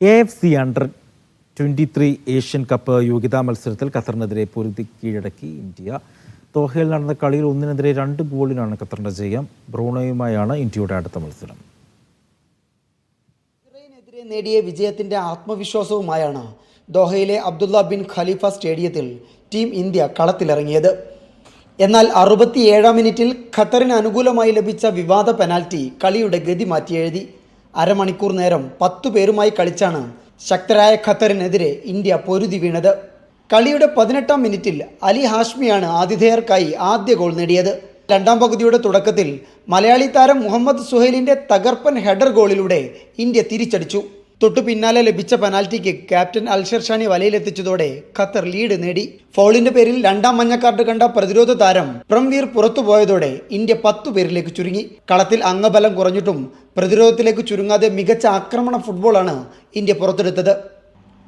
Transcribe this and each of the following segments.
A F C under twenty three Asian cup യോഗ്യതാ മത്സരത്തിൽ ഖത്തറിനെതിരെ പൊരുതി കീഴടക്കി ഇന്ത്യ. ദോഹയിൽ നടന്ന കളിയിൽ ഒന്നിനെതിരെ രണ്ട് ഗോളിനാണ് ഖത്തറിന്റെ ജയം. ബ്രൂണയുമായാണ് ഇന്ത്യയുടെ അടുത്ത മത്സരം. ഇസ്രയേലിനെതിരെ നേടിയ വിജയത്തിന്റെ ആത്മവിശ്വാസവുമായാണ് ദോഹയിലെ അബ്ദുല്ല ബിൻ ഖലീഫ സ്റ്റേഡിയത്തിൽ ടീം ഇന്ത്യ കളത്തിലിറങ്ങിയത്. എന്നാൽ അറുപത്തിയേഴാം മിനിറ്റിൽ ഖത്തറിന് അനുകൂലമായി ലഭിച്ച വിവാദ പെനാൽറ്റി കളിയുടെ ഗതി മാറ്റിയെഴുതി. അരമണിക്കൂർ നേരം പത്തു പേരുമായി കളിച്ചാണ് ശക്തരായ ഖത്തറിനെതിരെ ഇന്ത്യ പൊരുതി വീണത്. കളിയുടെ പതിനെട്ടാം മിനിറ്റിൽ അലി ഹാഷ്മിയാണ് ആതിഥേയർക്കായി ആദ്യ ഗോൾ നേടിയത്. രണ്ടാം പകുതിയുടെ തുടക്കത്തിൽ മലയാളി താരം മുഹമ്മദ് സുഹൈലിന്റെ തകർപ്പൻ ഹെഡർ ഗോളിലൂടെ ഇന്ത്യ തിരിച്ചടിച്ചു. തൊട്ടു പിന്നാലെ ലഭിച്ച പെനാൽറ്റിക്ക് ക്യാപ്റ്റൻ അൽഷർ ഷാനി വലയിലെത്തിച്ചതോടെ ഖത്തർ ലീഡ് നേടി. ഫോളിന്റെ പേരിൽ രണ്ടാം മഞ്ഞ കാർഡ് കണ്ട പ്രതിരോധ താരം പ്രംവീർ പുറത്തുപോയതോടെ ഇന്ത്യ പത്തു പേരിലേക്ക് ചുരുങ്ങി. കളത്തിൽ അംഗബലം കുറഞ്ഞിട്ടും പ്രതിരോധത്തിലേക്ക് ചുരുങ്ങാതെ മികച്ച ആക്രമണ ഫുട്ബോളാണ് ഇന്ത്യ പുറത്തെടുത്തത്.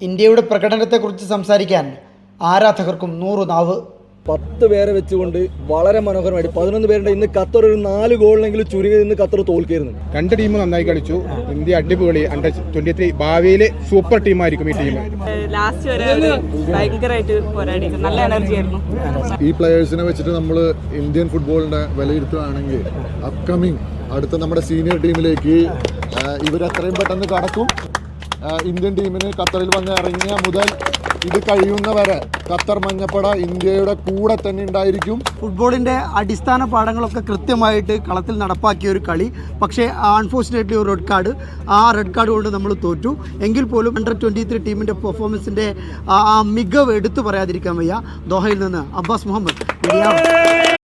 ഇന്ത്യയുടെ പ്രകടനത്തെക്കുറിച്ച് സംസാരിക്കാൻ ആരാധകർക്കും നൂറു നാവ് പത്ത് പേരെ വെച്ചുകൊണ്ട് വളരെ മനോഹരമായിട്ട് പതിനൊന്ന് പേരുടെ ഇന്ന് ഖത്തർ ഒരു നാല് ഗോളിനെങ്കിലും ചുരുങ്ങി നിന്ന് ഖത്തർ തോൽക്കായിരുന്നു. രണ്ട് ടീം നന്നായി കളിച്ചു. ഇന്ത്യ അടിപൊളി അണ്ടർ ട്വന്റി ത്രീ ഭാവിയിലെ സൂപ്പർ ടീമായിരിക്കും ഈ ടീം ലാസ്റ്റ് വരെ അവർ ഭയങ്കരമായിട്ട് പോരാടി നല്ല എനർജി ആയിരുന്നു. ഈ പ്ലെയേഴ്സിനെ വെച്ചിട്ട് നമ്മൾ ഇന്ത്യൻ ഫുട്ബോളിന്റെ വിലയിരുത്തുകയാണെങ്കിൽ അപ്കമിങ് അടുത്ത നമ്മുടെ സീനിയർ ടീമിലേക്ക് ഇവർ എത്രയും പെട്ടെന്ന് കടക്കും. ഇന്ത്യൻ ടീമിന് ഖത്തറിൽ വന്ന് ഇറങ്ങിയ മുതൽ ഇത് കഴിയുന്നവരെ ഖത്തർ മഞ്ഞപ്പട ഇന്ത്യയുടെ കൂടെ തന്നെ ഉണ്ടായിരിക്കും. ഫുട്ബോളിന്റെ അടിസ്ഥാന പാഠങ്ങളൊക്കെ കൃത്യമായിട്ട് കളത്തിൽ നടപ്പാക്കിയ ഒരു കളി. പക്ഷേ അൺഫോർച്ചുനേറ്റ്ലി ഒരു റെഡ് കാർഡ് ആ റെഡ് കാർഡ് കൊണ്ട് നമ്മൾ തോറ്റു. എങ്കിൽ പോലും അണ്ടർ ട്വന്റി ത്രീ ടീമിന്റെ പെർഫോമൻസിന്റെ ആ മികവ് എടുത്തു പറയാതിരിക്കാൻ വയ്യ. ദോഹയിൽ നിന്ന് അബ്ബാസ് മുഹമ്മദ്.